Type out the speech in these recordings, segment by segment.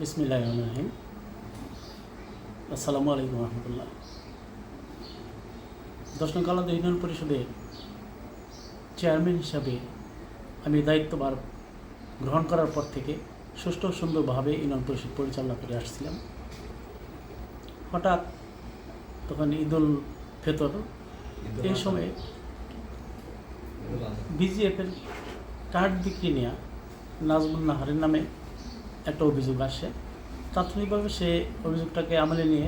বিসমিল্লাহ রহিম আসসালামু আলাইকুম রহমতুল্লাহ। দশ নং কালাদ ইউনিয়ন পরিষদের চেয়ারম্যান হিসাবে আমি দায়িত্বভার গ্রহণ করার পর থেকে সুষ্ঠু সুন্দরভাবে ইউনিয়ন পরিষদ পরিচালনা করে আসছিলাম। হঠাৎ তখন ঈদুল ফেতর। এই সময়ে বিজিএফের কার্ড বিক্রি নেওয়া নাজমুল নাহারের নামে একটা অভিযোগ আসে। প্রাথমিকভাবে সে অভিযোগটাকে আমলে নিয়ে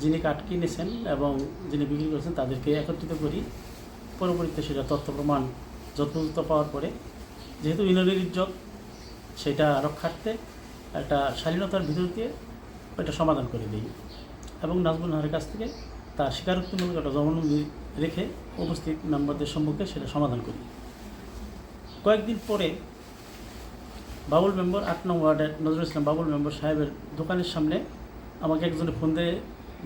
যিনি কার্ড কিনেছেন এবং যিনি বিক্রি করেছেন তাদেরকে একত্রিত করি। পরবর্তীতে সেটা তথ্য প্রমাণ যথোচিত পাওয়ার পরে যেহেতু ইউনিয়নের ইজ্জত সেটা রক্ষার্থে একটা শালীনতার ভিতর দিয়ে ওইটা সমাধান করে দিই এবং নাজমুল নাহারের কাছ থেকে তার স্বীকারোক্তিমূলক একটা জবানবন্দি রেখে উপস্থিত মেম্বারদের সম্মুখে সেটা সমাধান করি। কয়েকদিন পরে বাবুল মেম্বার আট নং ওয়ার্ডের নজরুল ইসলাম বাবুল মেম্বার সাহেবের দোকানের সামনে আমাকে একজনে ফোন দিয়ে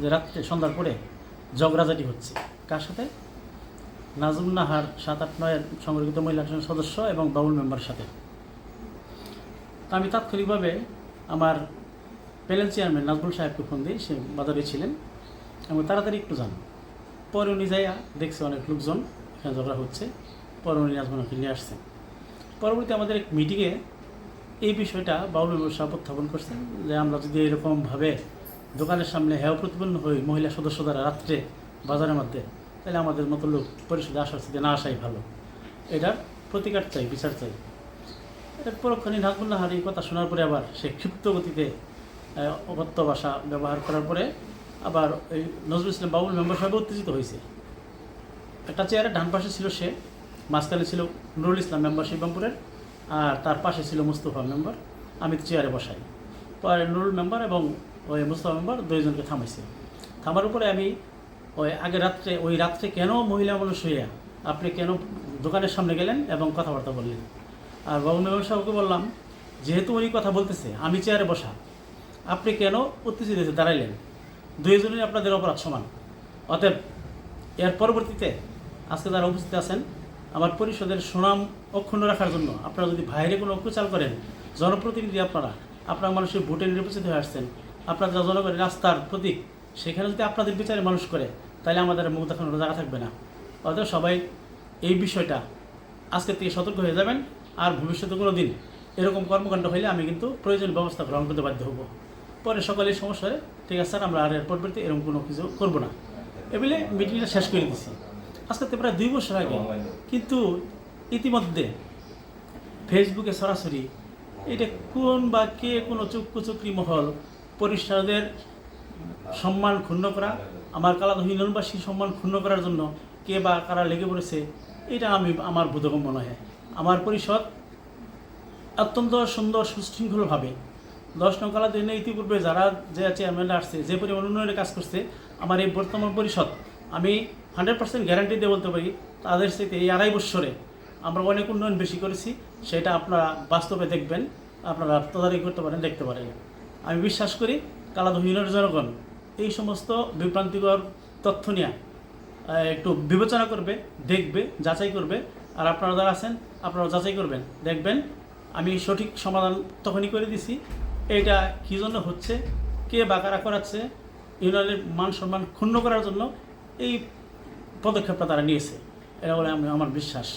যে রাত্রে, সন্ধ্যার পরে জগরাজাটি হচ্ছে। কার সাথে? নাজমুল নাহার সাত আট নয়ের সংরক্ষিত মহিলা আসনের সদস্য এবং বাবুল মেম্বার সাথে। আমি তাৎক্ষণিকভাবে আমার প্যানেল চেয়ারম্যান নাজমুল সাহেবকে ফোন দিই সে বাজারে ছিলেন এবং তাড়াতাড়ি একটু যান। পরে উনি যাইয়া দেখছে অনেক লোকজন, এখানে ঝগড়া হচ্ছে। পরে উনি নাজমুলকে নিয়ে আসছেন। পরবর্তী আমাদের এক মিটিংয়ে এই বিষয়টা বাউল মেম্বার সাহেব উত্থাপন করছেন যে আমরা যদি এরকমভাবে দোকানের সামনে হেয় প্রতিপন্ন হই, মহিলা সদস্য দ্বারা রাত্রে বাজারের মধ্যে, তাহলে আমাদের মতো লোক পরিষদে আসার সাথে না আসাই ভালো। এটার প্রতিকার চাই, বিচার চাই। এর পরক্ষণে নাজমুল্লাহার এই কথা শোনার পরে আবার সে ক্ষিপ্ত গতিতে অকথ্য ভাষা ব্যবহার করার পরে আবার এই নজরুল ইসলাম বাবুল মেম্বার সাহেব উত্তেজিত হয়েছে। একটা চেয়ারের ডান পাশে ছিল সে, মাঝখানে ছিল নুরুল ইসলাম মেম্বার শিবরামপুরের আর তার পাশে ছিল মুস্তফা মেম্বার। আমি চেয়ারে বসাই। পরে নুরুল মেম্বার এবং ওই মুস্তফা মেম্বার দুইজনকে থামাইছে। থামার উপরে আমি ওই আগে রাত্রে, ওই রাত্রে কেন মহিলা মানুষ হইয়া আপনি কেন দোকানের সামনে গেলেন এবং কথাবার্তা বললেন? আর বাবু মেম্বার সাহেবকে বললাম, যেহেতু উনি কথা বলতেছে, আমি চেয়ারে বসা। আপনি কেন উত্তেজিত হয়ে দাঁড়াইলেন? দুইজনই আপনাদের অপরাধ সমান। অতএব এর পরবর্তীতে আজকে যারা উপস্থিত আছেন আমার পরিষদের সুনাম অক্ষুণ্ণ রাখার জন্য আপনারা যদি বাইরে কোনো অত্যাচার করেন, জনপ্রতিনিধি আপনারা আপনারা মানুষের ভোটে নির্বাচিত হয়ে আসছেন, আপনারা জনগণের রাস্তার প্রতীক, সেখানে যদি আপনাদের বিচারে মানুষ করে, তাহলে আমাদের মুখ দেখানোর জায়গা থাকবে না। অতএব সবাই এই বিষয়টা আজকে থেকে সতর্ক হয়ে যাবেন আর ভবিষ্যতে কোনো দিন এরকম কর্মকাণ্ড হইলে আমি কিন্তু প্রয়োজন ব্যবস্থা গ্রহণ করতে বাধ্য হব। পরে সকালে সমস্যা ঠিক আছে স্যার, আমরা আর এর পরবর্তী এরকম কোনো কিছু করব না। এবেলে মিটিংটা শেষ করে দিছি আজকে তো প্রায় দুই বছর আগে। কিন্তু ইতিমধ্যে ফেসবুকে সরাসরি এটা কোন বা কে কোনো চুক্কু চুকরি মহল পরিষ্কারদের সম্মান ক্ষুণ্ণ করা আমার কালাদ হিন্দনবাসীর সম্মান ক্ষুণ্ণ করার জন্য কে বা কারা লেগে পড়েছে এটা আমি আমার বোধগম্য নয় আমার পরিষদ অত্যন্ত সুন্দর সুশৃঙ্খলভাবে দশ নং কালা দিনে ইতিপূর্বে যারা যে চেয়ারম্যানরা আসছে যে পরিমাণ উন্নয়নের কাজ করছে আমার এই বর্তমান পরিষদ আমি হান্ড্রেড পার্সেন্ট গ্যারান্টি দিয়ে বলতে পারি, তাদের সাথে এই আড়াই বছরে আমরা অনেক উন্নয়ন বেশি করেছি, সেটা আপনারা বাস্তবে দেখবেন, আপনারা তদারকি করতে পারেন, দেখতে পারেন। আমি বিশ্বাস করি ইউনিয়নের জনগণ এই সমস্ত বিভ্রান্তিকর তথ্য নিয়ে একটু বিবেচনা করবে, দেখবে, যাচাই করবে, আর আপনারা যারা আছেন আপনারা যাচাই করবেন, দেখবেন, আমি সঠিক সমাধান তখনই করে দিছি, এটা কী জন্য হচ্ছে, কে বা কারা করাচ্ছে, ইউনিয়নের মান সম্মান ক্ষুণ্ণ করার জন্য এই পদক্ষেপটা তারা নিয়েছে এটা বলে আমি আমার বিশ্বাস।